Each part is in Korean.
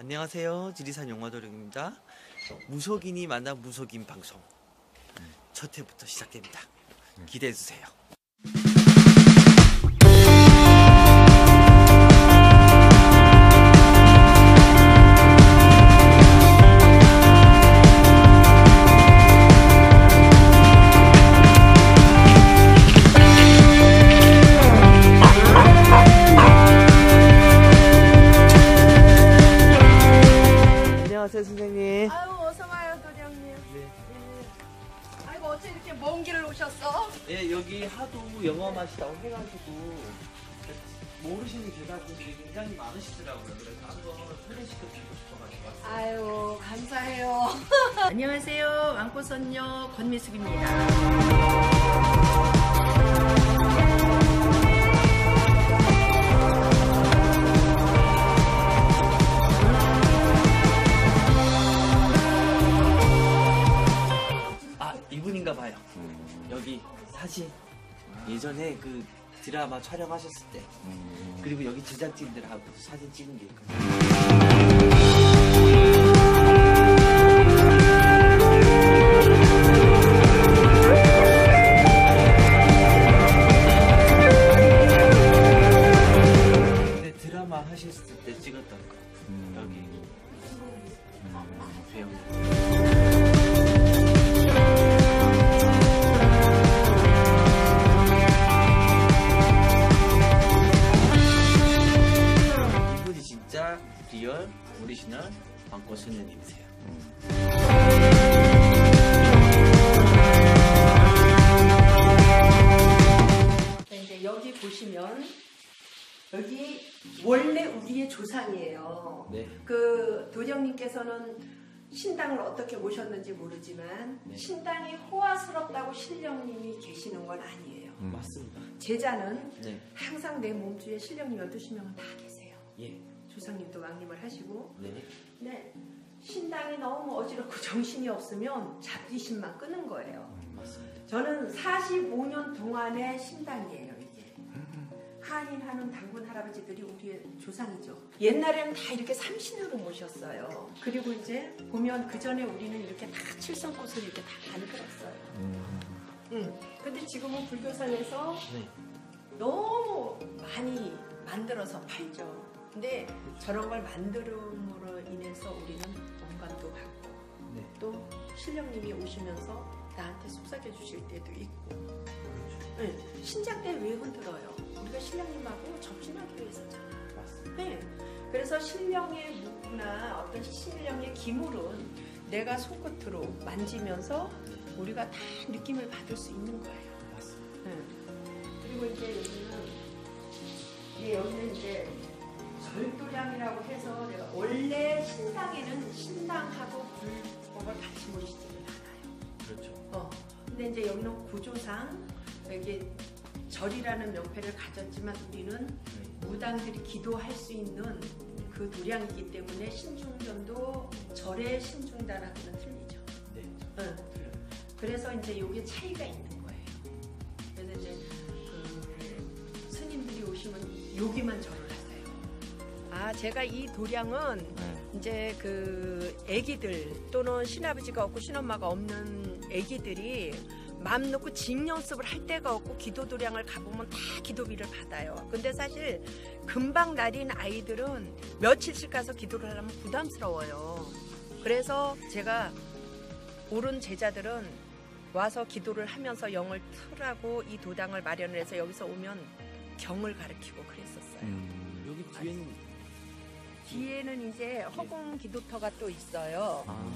안녕하세요. 지리산 영화도령입니다. 무속인이 만난 무속인 방송 첫 회부터 시작됩니다. 기대해 주세요. 선생님. 아유 어서 와요 도령님. 네. 예. 아이고 어째 이렇게 먼 길을 오셨어? 예, 여기 하도 영화 맛이라고 해가지고 모르시는 계좌분들이 굉장히 많으시더라고요. 그래서 한번 소개시켜드리고 싶어가지고 왔어요. 아유 감사해요. 안녕하세요 왕꽃선녀 권미숙입니다. 아, 이분인가 봐요. 여기 사진 예전에 그 드라마 촬영하셨을 때 그리고 여기 제작진들하고 사진 찍은 게 있거든요. 그 도령님께서는 신당을 어떻게 모셨는지 모르지만 네. 신당이 호화스럽다고 신령님이 계시는 건 아니에요. 맞습니다. 제자는 네. 항상 내 몸주에 신령님 12명은 다 계세요. 예. 조상님도 왕님을 하시고 네. 네. 신당이 너무 어지럽고 정신이 없으면 잡기심만 끄는 거예요. 맞습니다. 저는 45년 동안의 신당이에요. 한인하는 당군 할아버지들이 우리의 조상이죠. 옛날에는 다 이렇게 삼신으로 모셨어요. 그리고 이제 보면 그 전에 우리는 이렇게 다 칠성꽃을 이렇게 다 만들었어요. 응. 근데 지금은 불교상에서 네. 너무 많이 만들어서 팔죠. 근데 저런 걸 만들음으로 인해서 우리는 공감도 받고 네. 또 신령님이 오시면서 나한테 속삭여 주실 때도 있고 그렇죠. 네. 신작 때왜 흔들어요? 우리가 신령님하고 접신하기 위해서잖아. 맞습니다. 네. 그래서 신령의 무구나 어떤 신령의 기물은 내가 손끝으로 만지면서 우리가 다 느낌을 받을 수 있는 거예요. 맞습니다. 네. 그리고 이제 여기는 예, 여기는 이제 절도량이라고 해서 내가 원래 신당에는 신당하고 불법을 같이 모시지는 않아요. 그렇죠. 어. 근데 이제 여기는 구조상 이게 절이라는 명패를 가졌지만 우리는 네. 무당들이 기도할 수 있는 그 도량이기 때문에 신중전도 절의 신중단하고는 틀리죠. 네. 응. 그래서 이제 이게 차이가 있는 거예요. 그래서 이제 그 스님들이 오시면 여기만 절을 하세요. 아, 제가 이 도량은 이제 그 아기들 또는 신아버지가 없고 신엄마가 없는 아기들이 마음 놓고 징연습을 할 데가 없고 기도 도량을 가보면 다 기도비를 받아요. 근데 사실 금방 날인 아이들은 며칠씩 가서 기도를 하려면 부담스러워요. 그래서 제가 옳은 제자들은 와서 기도를 하면서 영을 틀라고 이 도당을 마련을 해서 여기서 오면 경을 가르치고 그랬었어요. 여기 뒤에는 뒤에는 이제 허공 기도터가 또 있어요. 아,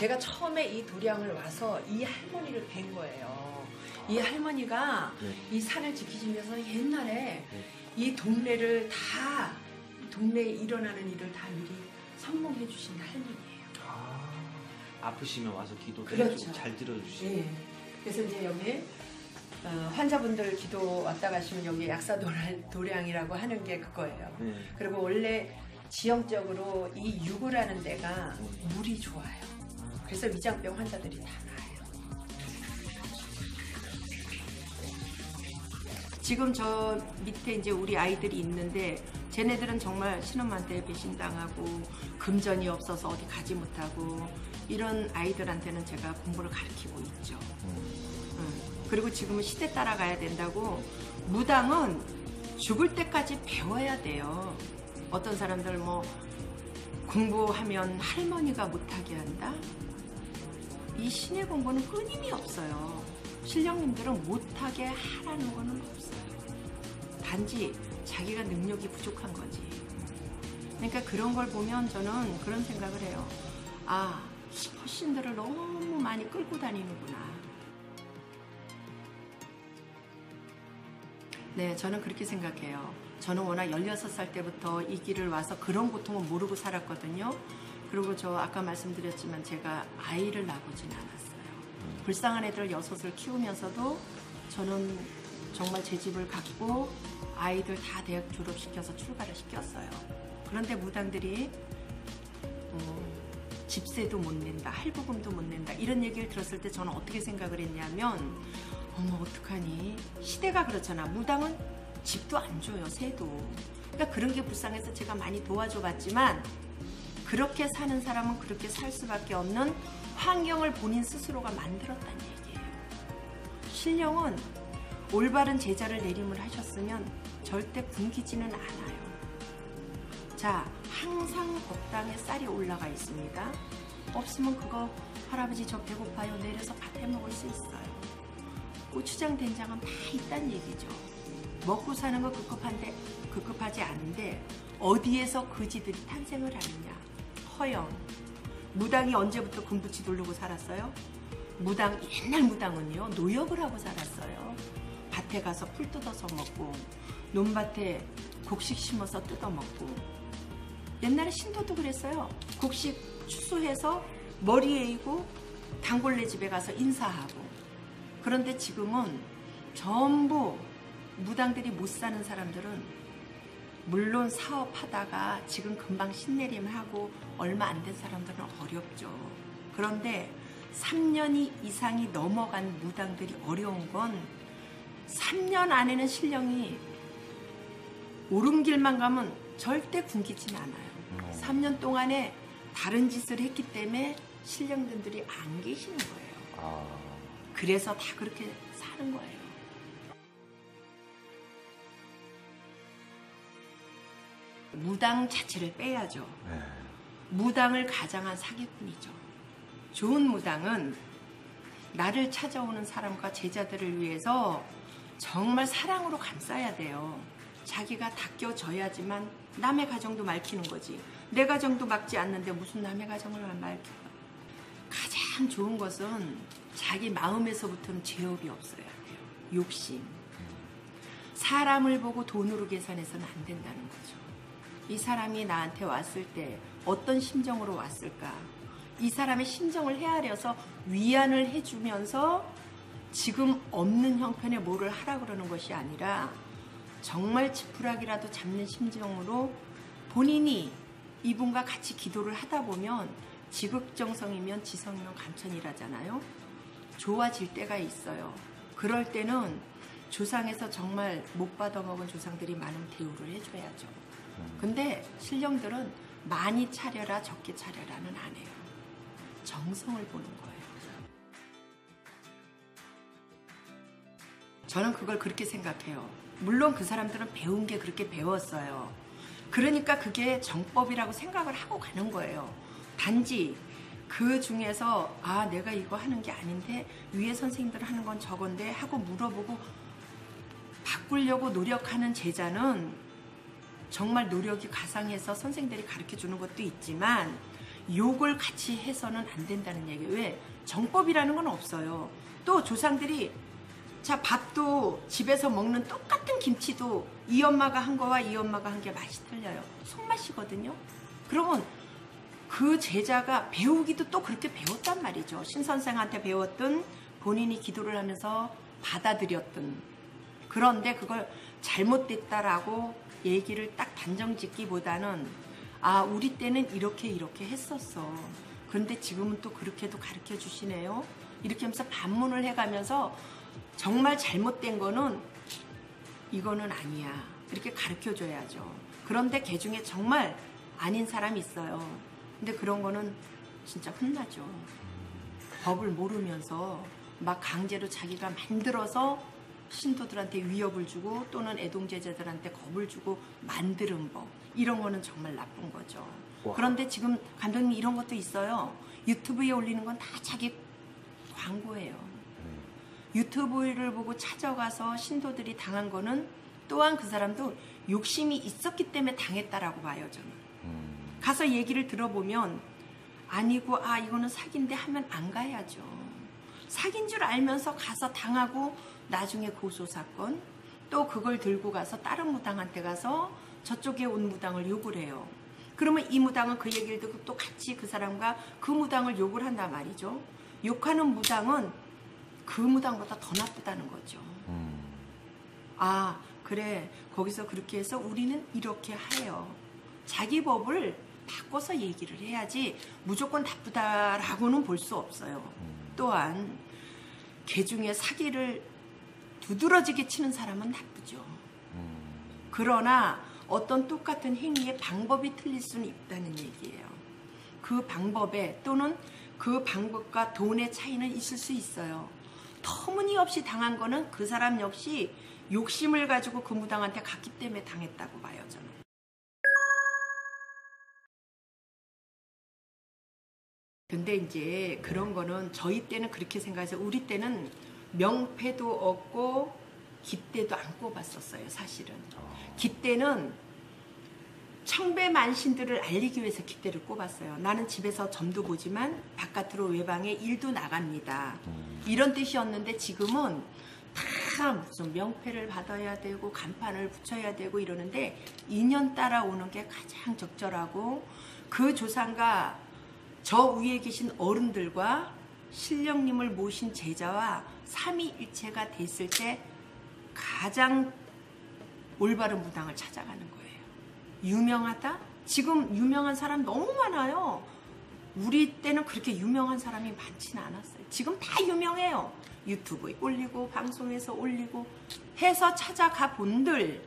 제가 처음에 이 도량을 와서 이 할머니를 뵌 거예요. 이 할머니가 네. 이 산을 지키시면서 옛날에 네. 이 동네를 다 동네에 일어나는 일을 다 미리 선몽해 주신 할머니예요. 아, 아프시면 와서 기도 그렇죠. 잘 들어주시고 예. 그래서 이제 여기 어, 환자분들 기도 왔다 가시면 여기 약사 도량- 도량이라고 하는 게 그거예요. 네. 그리고 원래 지형적으로 이 유구라는 데가 물이 좋아요. 그래서 위장병 환자들이 다 가요. 지금 저 밑에 이제 우리 아이들이 있는데 쟤네들은 정말 신혼한테 배신당하고 금전이 없어서 어디 가지 못하고 이런 아이들한테는 제가 공부를 가르치고 있죠. 그리고 지금은 시대 따라가야 된다고 무당은 죽을 때까지 배워야 돼요. 어떤 사람들 뭐 공부하면 할머니가 못하게 한다? 이 신의 공부는 끊임이 없어요. 신령님들은 못하게 하라는 거는 없어요. 단지 자기가 능력이 부족한 거지. 그러니까 그런 걸 보면 저는 그런 생각을 해요. 아, 허신들을 너무 많이 끌고 다니는구나. 네, 저는 그렇게 생각해요. 저는 워낙 16살 때부터 이 길을 와서 그런 고통을 모르고 살았거든요. 그리고 저 아까 말씀드렸지만 제가 아이를 낳아보진 않았어요. 불쌍한 애들 여섯을 키우면서도 저는 정말 제 집을 갖고 아이들 다 대학 졸업시켜서 출가를 시켰어요. 그런데 무당들이 어, 집세도 못 낸다, 할부금도 못 낸다 이런 얘기를 들었을 때 저는 어떻게 생각을 했냐면 어머 어떡하니 시대가 그렇잖아. 무당은 집도 안 줘요, 세도. 그러니까 그런 게 불쌍해서 제가 많이 도와줘 봤지만 그렇게 사는 사람은 그렇게 살 수밖에 없는 환경을 본인 스스로가 만들었다는 얘기예요. 신령은 올바른 제자를 내림을 하셨으면 절대 굶기지는 않아요. 자, 항상 법당에 쌀이 올라가 있습니다. 없으면 그거 할아버지 저 배고파요. 내려서 밥 해 먹을 수 있어요. 고추장 된장은 다 있다는 얘기죠. 먹고 사는 거 급급한데 급급하지 않은데 어디에서 그지들이 탄생을 하느냐? 허영. 무당이 언제부터 금붙이 돌르고 살았어요? 무당 옛날 무당은요 노역을 하고 살았어요. 밭에 가서 풀 뜯어서 먹고 논밭에 곡식 심어서 뜯어 먹고 옛날에 신도도 그랬어요. 곡식 추수해서 머리에 이고 단골네 집에 가서 인사하고 그런데 지금은 전부 무당들이 못 사는 사람들은 물론 사업하다가 지금 금방 신내림을 하고 얼마 안 된 사람들은 어렵죠. 그런데 3년이 이상이 넘어간 무당들이 어려운 건 3년 안에는 신령이 옳은 길만 가면 절대 굶기진 않아요. 3년 동안에 다른 짓을 했기 때문에 신령들이 안 계시는 거예요. 아, 그래서 다 그렇게 사는 거예요. 무당 자체를 빼야죠. 네. 무당을 가장한 사기꾼이죠. 좋은 무당은 나를 찾아오는 사람과 제자들을 위해서 정말 사랑으로 감싸야 돼요. 자기가 닦여져야지만 남의 가정도 말키는 거지. 내 가정도 막지 않는데 무슨 남의 가정을 말켜. 가장 좋은 것은 자기 마음에서부터는 죄업이 없어야 돼요. 욕심. 사람을 보고 돈으로 계산해서는 안 된다는 거죠. 이 사람이 나한테 왔을 때 어떤 심정으로 왔을까? 이 사람의 심정을 헤아려서 위안을 해주면서 지금 없는 형편에 뭐를 하라 그러는 것이 아니라 정말 지푸라기라도 잡는 심정으로 본인이 이분과 같이 기도를 하다 보면 지극정성이면 지성이면 감천이라잖아요. 좋아질 때가 있어요. 그럴 때는 조상에서 정말 못 받아먹은 조상들이 많은 대우를 해줘야죠. 근데 신령들은 많이 차려라 적게 차려라는 안 해요. 정성을 보는 거예요. 저는 그걸 그렇게 생각해요. 물론 그 사람들은 배운 게 그렇게 배웠어요. 그러니까 그게 정법이라고 생각을 하고 가는 거예요. 단지 그 중에서 아 내가 이거 하는 게 아닌데 위에 선생님들 하는 건 저건데 하고 물어보고 바꾸려고 노력하는 제자는 정말 노력이 가상해서 선생들이 가르쳐 주는 것도 있지만 욕을 같이 해서는 안 된다는 얘기. 왜? 정법이라는 건 없어요. 또 조상들이 자 밥도 집에서 먹는 똑같은 김치도 이 엄마가 한 거와 이 엄마가 한 게 맛이 틀려요. 손맛이거든요. 그러면 그 제자가 배우기도 또 그렇게 배웠단 말이죠. 신 선생한테 배웠든 본인이 기도를 하면서 받아들였든 그런데 그걸 잘못됐다라고 얘기를 딱 단정 짓기보다는 아 우리 때는 이렇게 이렇게 했었어. 그런데 지금은 또 그렇게도 가르쳐 주시네요. 이렇게 하면서 반문을 해가면서 정말 잘못된 거는 이거는 아니야. 이렇게 가르쳐 줘야죠. 그런데 개 중에 정말 아닌 사람이 있어요. 근데 그런 거는 진짜 혼나죠. 법을 모르면서 막 강제로 자기가 만들어서 신도들한테 위협을 주고 또는 애동제자들한테 겁을 주고 만드는 법 이런 거는 정말 나쁜 거죠. 와. 그런데 지금 감독님 이런 것도 있어요. 유튜브에 올리는 건 다 자기 광고예요. 유튜브를 보고 찾아가서 신도들이 당한 거는 또한 그 사람도 욕심이 있었기 때문에 당했다라고 봐요 저는. 가서 얘기를 들어보면 아니고 아 이거는 사기인데 하면 안 가야죠. 사기인 줄 알면서 가서 당하고 나중에 고소 사건 또 그걸 들고 가서 다른 무당한테 가서 저쪽에 온 무당을 욕을 해요. 그러면 이 무당은 그 얘기를 듣고 또 같이 그 사람과 그 무당을 욕을 한단 말이죠. 욕하는 무당은 그 무당보다 더 나쁘다는 거죠. 아, 그래. 거기서 그렇게 해서 우리는 이렇게 해요. 자기 법을 바꿔서 얘기를 해야지 무조건 나쁘다라고는 볼 수 없어요. 또한 개 중에 사기를 두드러지게 치는 사람은 나쁘죠. 그러나 어떤 똑같은 행위의 방법이 틀릴 수는 있다는 얘기예요. 그 방법에 또는 그 방법과 돈의 차이는 있을 수 있어요. 터무니없이 당한 거는 그 사람 역시 욕심을 가지고 그 무당한테 갔기 때문에 당했다고 봐요, 저는. 근데 이제 그런 거는 저희 때는 그렇게 생각해서 우리 때는 명패도 없고 깃대도 안 꼽았었어요, 사실은. 깃대는 청배만신들을 알리기 위해서 깃대를 꼽았어요. 나는 집에서 점도 보지만 바깥으로 외방에 일도 나갑니다. 이런 뜻이었는데 지금은 다 무슨 명패를 받아야 되고 간판을 붙여야 되고 이러는데 인연 따라오는 게 가장 적절하고 그 조상과 저 위에 계신 어른들과 신령님을 모신 제자와 삼위일체가 됐을 때 가장 올바른 무당을 찾아가는 거예요. 유명하다? 지금 유명한 사람 너무 많아요. 우리 때는 그렇게 유명한 사람이 많지는 않았어요. 지금 다 유명해요. 유튜브에 올리고 방송에서 올리고 해서 찾아가 본들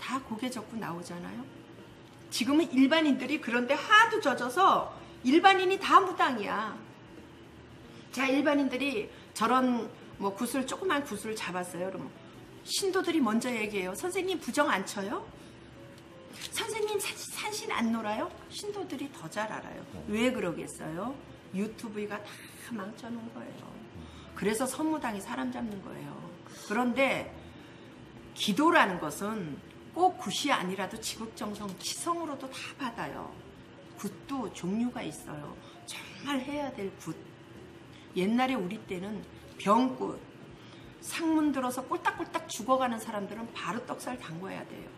다 고개 적고 나오잖아요. 지금은 일반인들이 그런데 하도 젖어서 일반인이 다 무당이야. 자, 일반인들이 저런 뭐 구슬 조그만 구슬을 잡았어요. 그러면 신도들이 먼저 얘기해요. 선생님 부정 안 쳐요? 선생님 산- 산신 안 놀아요? 신도들이 더 잘 알아요. 왜 그러겠어요? 유튜브가 다 망쳐놓은 거예요. 그래서 선무당이 사람 잡는 거예요. 그런데 기도라는 것은 꼭 굿이 아니라도 지극정성, 치성으로도 다 받아요. 굿도 종류가 있어요. 정말 해야 될 굿. 옛날에 우리 때는 병굿, 상문 들어서 꼴딱꼴딱 죽어가는 사람들은 바로 떡살 담궈야 돼요.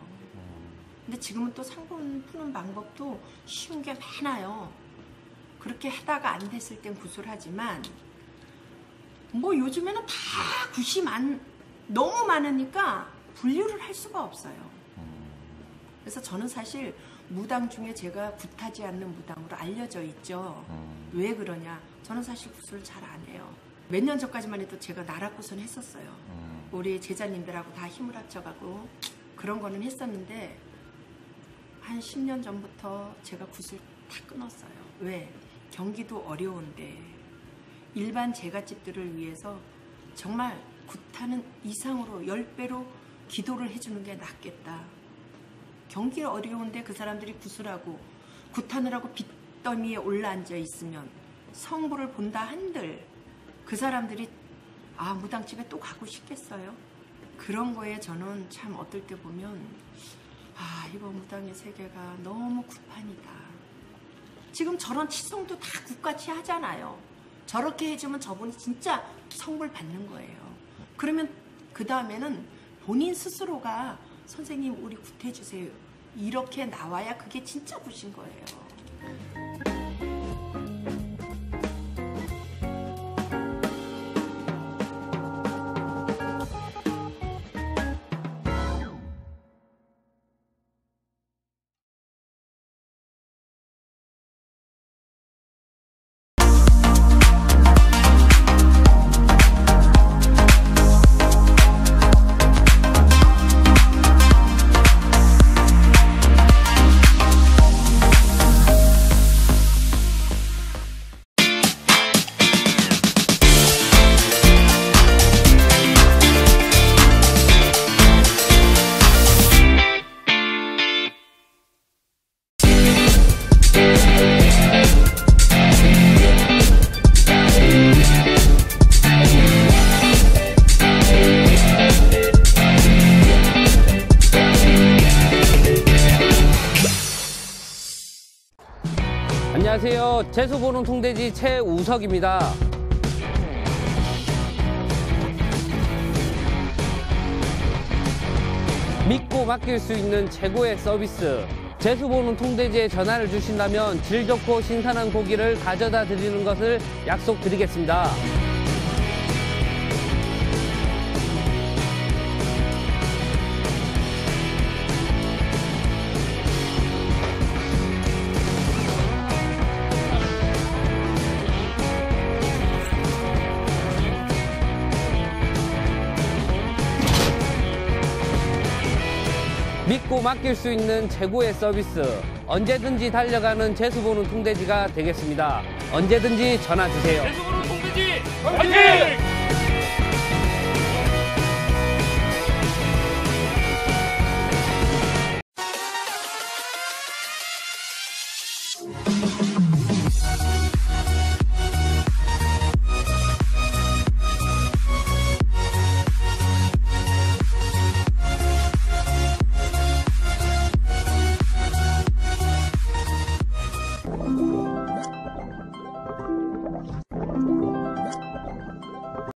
근데 지금은 또 상분 푸는 방법도 쉬운 게 많아요. 그렇게 하다가 안 됐을 땐 구술하지만 뭐 요즘에는 다 굿이 많, 너무 많으니까 분류를 할 수가 없어요. 그래서 저는 사실 무당 중에 제가 굿하지 않는 무당으로 알려져 있죠. 왜 그러냐? 저는 사실 굿을 잘 안 해요. 몇 년 전까지만 해도 제가 나라굿은 했었어요. 우리 제자님들하고 다 힘을 합쳐가고 그런 거는 했었는데 한 10년 전부터 제가 굿을 다 끊었어요. 왜? 경기도 어려운데 일반 제갓집들을 위해서 정말 굿하는 이상으로 10배로 기도를 해주는 게 낫겠다. 경기 어려운데 그 사람들이 구슬하고 굿하느라고 빚더미에 올라앉아 있으면 성부를 본다 한들 그 사람들이 아 무당집에 또 가고 싶겠어요? 그런 거에 저는 참 어떨 때 보면 아 이번 무당의 세계가 너무 굿판이다. 지금 저런 치성도 다 굿같이 하잖아요. 저렇게 해주면 저분이 진짜 성불 받는 거예요. 그러면 그 다음에는 본인 스스로가 선생님 우리 굿해주세요. 이렇게 나와야 그게 진짜 굿인 거예요. 재수보는 통돼지 최우석입니다. 믿고 맡길 수 있는 최고의 서비스. 재수 보는 통돼지에 전화를 주신다면 질 좋고 신선한 고기를 가져다 드리는 것을 약속드리겠습니다. 맡길 수 있는 최고의 서비스. 언제든지 달려가는 재수 보는 통돼지가 되겠습니다. 언제든지 전화 주세요.